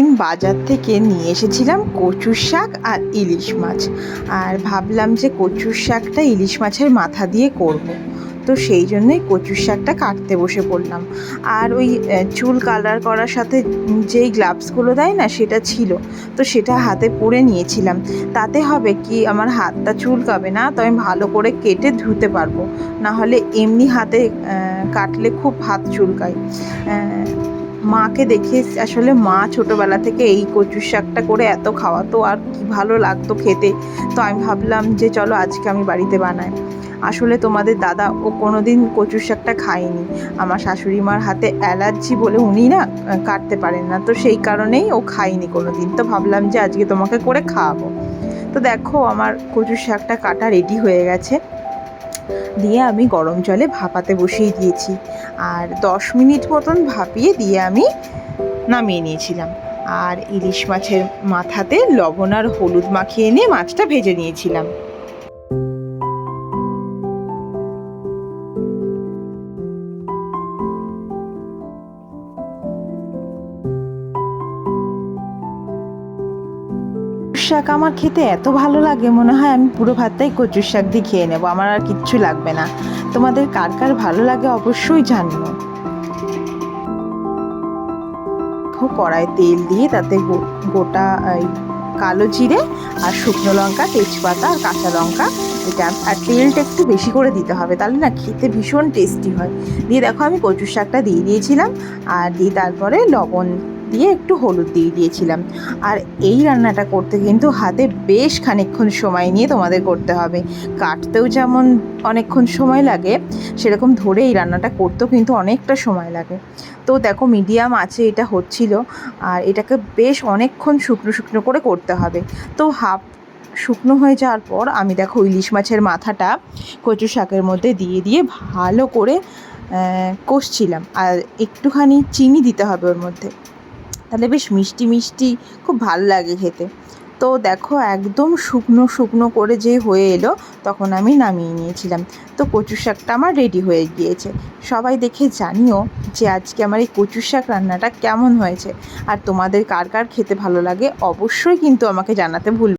দিন বাজার থেকে নিয়ে এসেছিলাম কচুর শাক আর ইলিশ মাছ। আর ভাবলাম যে কচুর শাকটা ইলিশ মাছের মাথা দিয়ে করব। তো সেই জন্যই কচুর শাকটা কাটতে বসে পড়লাম। আর ওই চুল কালার করার সাথে যেই গ্লাভসগুলো দেয় না, সেটা ছিল। তো সেটা হাতে পরে নিয়েছিলাম। তাতে হবে কি, আমার হাতটা চুলকাবে না, তো আমি ভালো করে কেটে ধুতে পারব। না হলে এমনি হাতে কাটলে খুব হাত চুলকায়। মাকে দেখে আসলে মা ছোটোবেলা থেকে এই কচুর শাকটা করে এত খাওয়াতো আর কি ভালো লাগতো খেতে। তো আমি ভাবলাম যে চলো আজকে আমি বাড়িতে বানাই। আসলে তোমাদের দাদা ও কোনো দিন কচুর শাকটা খায়নি। আমার শাশুড়ি মার হাতে অ্যালার্জি বলে উনি না কাটতে পারেন না। তো সেই কারণেই ও খায়নি কোনো দিন তো ভাবলাম যে আজকে তোমাকে করে খাওয়াবো। তো দেখো আমার কচুর শাকটা কাটা রেডি হয়ে গেছে। দিয়ে আমি গরম জলে ভাপাতে বসিয়ে দিয়েছি। আর দশ মিনিট মতন ভাপিয়ে দিয়ে আমি নামিয়ে নিয়েছিলাম। আর ইলিশ মাছের মাথাতে লবণ আর হলুদ মাখিয়ে নিয়ে মাছটা ভেজে নিয়েছিলাম। শাক আমার খেতে এত ভালো লাগে, মনে হয় আমি পুরো ভাতটাই কচুর শাক দিয়ে খেয়ে নেব, আমার আর কিচ্ছু লাগবে না। তোমাদের কার কার ভালো লাগে অবশ্যই দেখো, কড়াই তেল দিয়ে তাতে গোটা কালো জিরে আর শুকনো লঙ্কা, তেজপাতা আর কাঁচা লঙ্কা, এটা, আর তেলটা একটু বেশি করে দিতে হবে, তাহলে না খেতে ভীষণ টেস্টি হয়। দিয়ে দেখো আমি কচুর শাকটা দিয়ে দিয়েছিলাম, আর দিয়ে তারপরে লবণ দিয়ে একটু হলুদ দিয়ে দিয়েছিলাম। আর এই রান্নাটা করতে কিন্তু হাতে বেশ খানিকক্ষণ সময় নিয়ে তোমাদের করতে হবে। কাটতেও যেমন অনেকক্ষণ সময় লাগে, সেরকম ধরে এই রান্নাটা করতেও কিন্তু অনেকটা সময় লাগে। তো দেখো মিডিয়াম আছে এটা হচ্ছিল, আর এটাকে বেশ অনেকক্ষণ শুকনো শুকনো করে করতে হবে। তো হাফ শুকনো হয়ে যাওয়ার পর আমি দেখো ইলিশ মাছের মাথাটা কচু শাকের মধ্যে দিয়ে দিয়ে ভালো করে কষছিলাম। আর একটুখানি চিনি দিতে হবে ওর মধ্যে। তাহলে বেশ মিষ্টি মিষ্টি, খুব ভালো লাগে খেতে। তো দেখো একদম শুকনো শুকনো করে যে হয়ে এলো, তখন আমি নামিয়ে নিয়েছিলাম। তো কচু শাকটা আমার রেডি হয়ে গিয়েছে। সবাই দেখে জানিও যে আজকে আমার এই কচু শাক রান্নাটা কেমন হয়েছে। আর তোমাদের কার কার খেতে ভালো লাগে, অবশ্যই কিন্তু আমাকে জানাতে ভুল